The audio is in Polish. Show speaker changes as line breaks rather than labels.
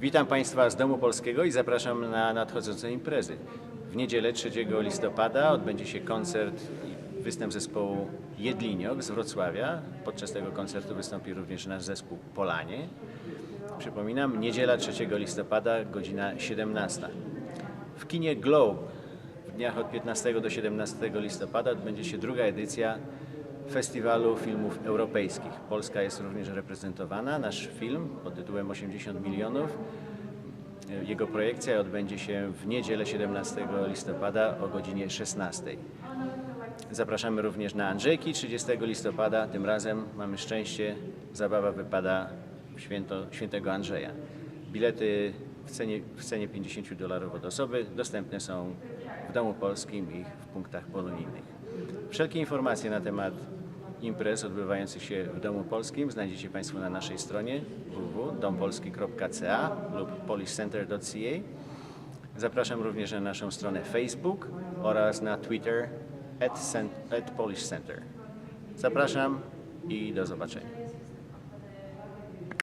Witam Państwa z Domu Polskiego i zapraszam na nadchodzące imprezy. W niedzielę 3 listopada odbędzie się koncert i występ zespołu Jedliniok z Wrocławia. Podczas tego koncertu wystąpi również nasz zespół Polanie. Przypominam, niedziela 3 listopada, godzina 17. W kinie Globe w dniach od 15 do 17 listopada odbędzie się druga edycja Festiwalu Filmów Europejskich. Polska jest również reprezentowana. Nasz film pod tytułem 80 milionów. Jego projekcja odbędzie się w niedzielę 17 listopada o godzinie 16. Zapraszamy również na Andrzejki 30 listopada. Tym razem mamy szczęście, zabawa wypada w święto świętego Andrzeja. Bilety w cenie, w cenie 50 dolarów od osoby dostępne są w Domu Polskim i w punktach polonijnych. Wszelkie informacje na temat imprez odbywających się w Domu Polskim znajdziecie Państwo na naszej stronie www.dompolski.ca lub polishcenter.ca. Zapraszam również na naszą stronę Facebook oraz na Twitter at, cent- at Polish Center. Zapraszam i do zobaczenia.